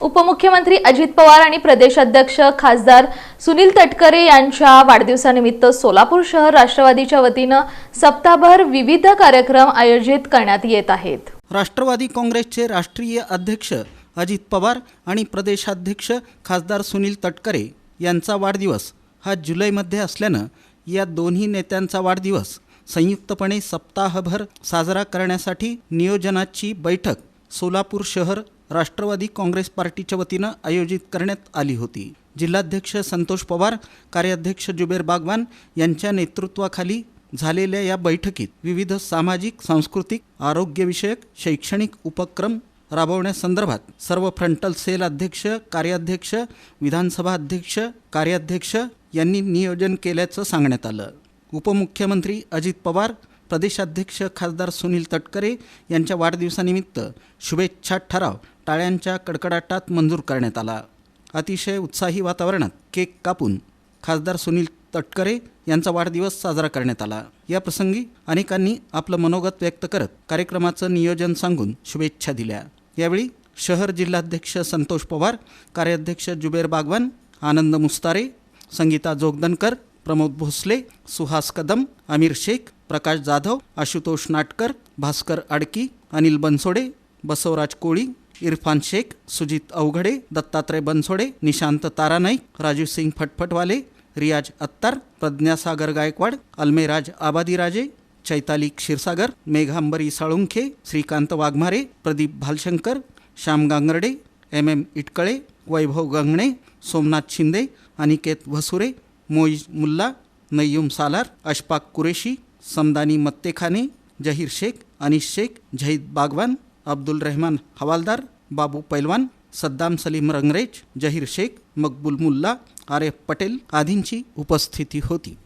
उपमुख्यमंत्री अजित पवार आणि प्रदेशाध्यक्ष खासदार सुनील तटकरे यांच्या वाढदिवसानिमित्त सोलापूर शहर राष्ट्रवादीच्या वतीनं सप्ताहभर विविध कार्यक्रम आयोजित करण्यात येत आहेत. राष्ट्रवादी काँग्रेसचे राष्ट्रीय अध्यक्ष अजित पवार आणि प्रदेशाध्यक्ष खासदार सुनील तटकरे यांचा वाढदिवस हा जुलैमध्ये असल्यानं या दोन्ही नेत्यांचा वाढदिवस संयुक्तपणे सप्ताहभर साजरा करण्यासाठी नियोजनाची बैठक सोलापूर शहर राष्ट्रवादी काँग्रेस पार्टीच्या वतीनं आयोजित करण्यात आली होती. जिल्हाध्यक्ष संतोष पवार कार्याध्यक्ष जुबेर बागवान यांच्या नेतृत्वाखाली झालेल्या या बैठकीत विविध सामाजिक सांस्कृतिक आरोग्यविषयक शैक्षणिक उपक्रम राबवण्यासंदर्भात सर्व फ्रंटल सेल अध्यक्ष कार्याध्यक्ष विधानसभा अध्यक्ष कार्याध्यक्ष यांनी नियोजन केल्याचं सांगण्यात आलं. उपमुख्यमंत्री अजित पवार प्रदेशाध्यक्ष खासदार सुनील तटकरे यांच्या वाढदिवसानिमित्त शुभेच्छा ठराव टाळ्यांच्या कडकडाटात मंजूर करण्यात आला. अतिशय उत्साही वातावरणात केक कापून खासदार सुनील तटकरे यांचा वाढदिवस साजरा करण्यात आला. या प्रसंगी अनेकांनी आपलं मनोगत व्यक्त करत कार्यक्रमाचं नियोजन सांगून शुभेच्छा दिल्या. यावेळी शहर जिल्हाध्यक्ष संतोष पवार कार्याध्यक्ष जुबेर बागवान आनंद मुस्तारे संगीता जोगदनकर प्रमोद भोसले सुहास कदम आमिर शेख प्रकाश जाधव आशुतोष नाटकर भास्कर आडकी अनिल बनसोडे बसवराज कोळी इरफान शेख सुजित अवघडे दत्तात्रय बनसोडे निशांत तारानाईक राजू सिंग फटफटवाले रियाज अत्तार प्रज्ञासागर गायकवाड अल्मेराज आबादीराजे चैताली क्षीरसागर मेघांबरी साळुंखे श्रीकांत वाघमारे प्रदीप भालशंकर श्याम गांगर्डे एम एम इटकळे वैभव गंगणे सोमनाथ शिंदे अनिकेत भसुरे मोईज मुल्ला नय्यूम सालार अशफाक कुरेशी समदानी मत्तेखाने जहीर शेख अनिश शेख झहीद बागवान अब्दुल रहमान हवालदार बाबू पैलवान सद्दाम सलीम रंगरेज जहीर शेख मकबूल मुल्ला आरेफ पटेल आदींची उपस्थिती होती.